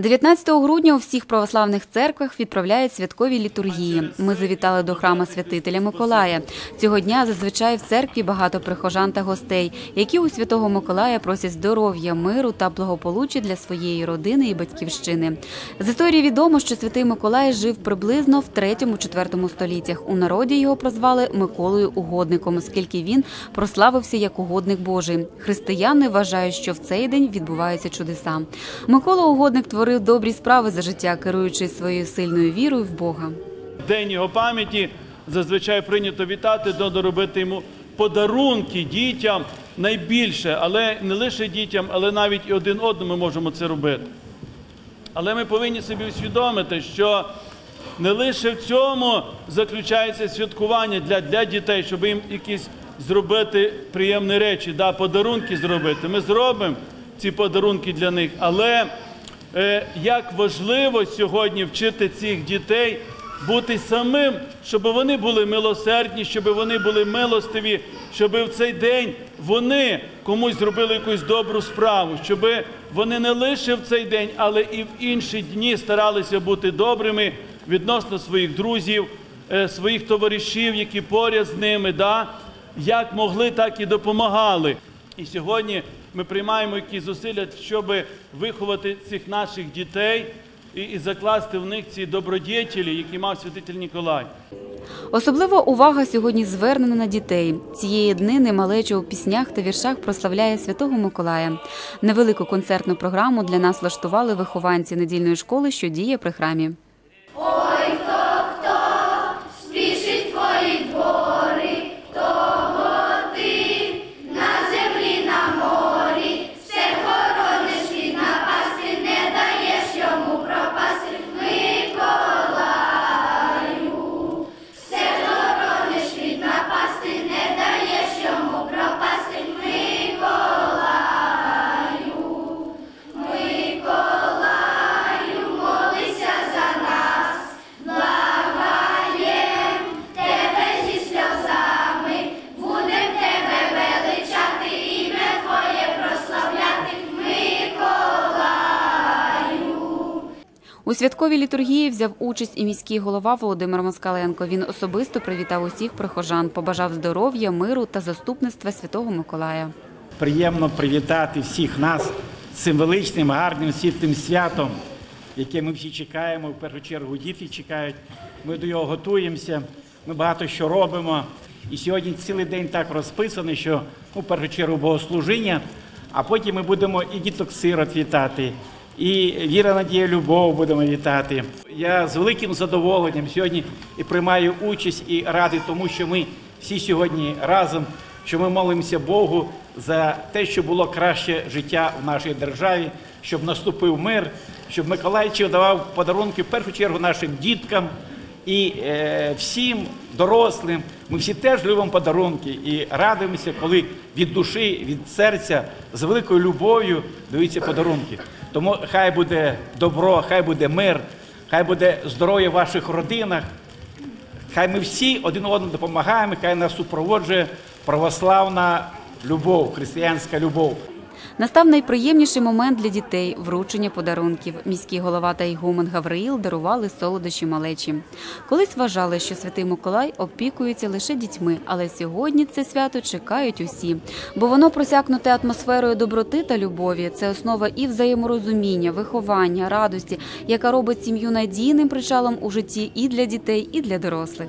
19 грудня у всіх православних церквах відправляють святкові літургії. Ми завітали до храма святителя Миколая. Цього дня зазвичай в церкві багато прихожан та гостей, які у святого Миколая просять здоров'я, миру та благополуччя для своєї родини і батьківщини. З історії відомо, що святий Миколай жив приблизно в 3-4 століттях. У народі його прозвали Миколою Угодником, оскільки він прославився як угодник Божий. Християни вважають, що в цей день відбуваються чудеса. Микола Угодник творив добрі справи за життя, керуючись своєю сильною вірою в Бога. День його пам'яті зазвичай прийнято вітати, доробити йому подарунки дітям найбільше, але не лише дітям, але навіть і один одному ми можемо це робити. Але ми повинні собі усвідомити, що не лише в цьому заключається святкування для, для дітей, щоб їм якісь зробити приємні речі, да, подарунки зробити. Ми зробимо ці подарунки для них, але як важливо сьогодні вчити цих дітей бути самим, щоб вони були милосердні, щоб вони були милостиві, щоб в цей день вони комусь зробили якусь добру справу, щоб вони не лише в цей день, але і в інші дні старалися бути добрими відносно своїх друзів, е, своїх товаришів, які поряд з ними, да? як могли, так і допомагали. І сьогодні ми приймаємо якісь зусилля, щоб виховати цих наших дітей і, і закласти в них ці добродетелі, які мав святитель Ніколай. Особлива увага сьогодні звернена на дітей. Цієї днини малеча у піснях та віршах прославляє святого Миколая. Невелику концертну програму для нас влаштували вихованці недільної школи, що діє при храмі. У святковій літургії взяв участь і міський голова Володимир Москаленко. Він особисто привітав усіх прихожан, побажав здоров'я, миру та заступництва святого Миколая. приємно привітати всіх нас цим величним, гарним світлим святом, яке ми всі чекаємо. В першу чергу діти чекають. Ми до його готуємося. Ми багато що робимо. І сьогодні цілий день так розписаний, що ну, в першу чергу богослужіння, а потім ми будемо і діток сирот вітати, і віра, надія, любов будемо вітати. Я з великим задоволенням сьогодні і приймаю участь і радий тому, що ми всі сьогодні разом, що ми молимося Богу за те, щоб було краще життя в нашій державі, щоб наступив мир, щоб Миколайчик давав подарунки в першу чергу нашим діткам і е, всім дорослим. Ми всі теж любимо подарунки і радуємося, коли від душі, від серця з великою любов'ю даються подарунки. Тому хай буде добро, хай буде мир, хай буде здоров'я в ваших родинах. Хай ми всі один одному допомагаємо, хай нас супроводжує православна любов, християнська любов. Настав найприємніший момент для дітей вручення подарунків. Міський голова та ігумен Гавриїл дарували солодощі малечі. Колись вважали, що святий Миколай опікується лише дітьми, але сьогодні це свято чекають усі, бо воно просякнуте атмосферою доброти та любові. Це основа і взаєморозуміння, виховання, радості, яка робить сім'ю надійним причалом у житті і для дітей, і для дорослих.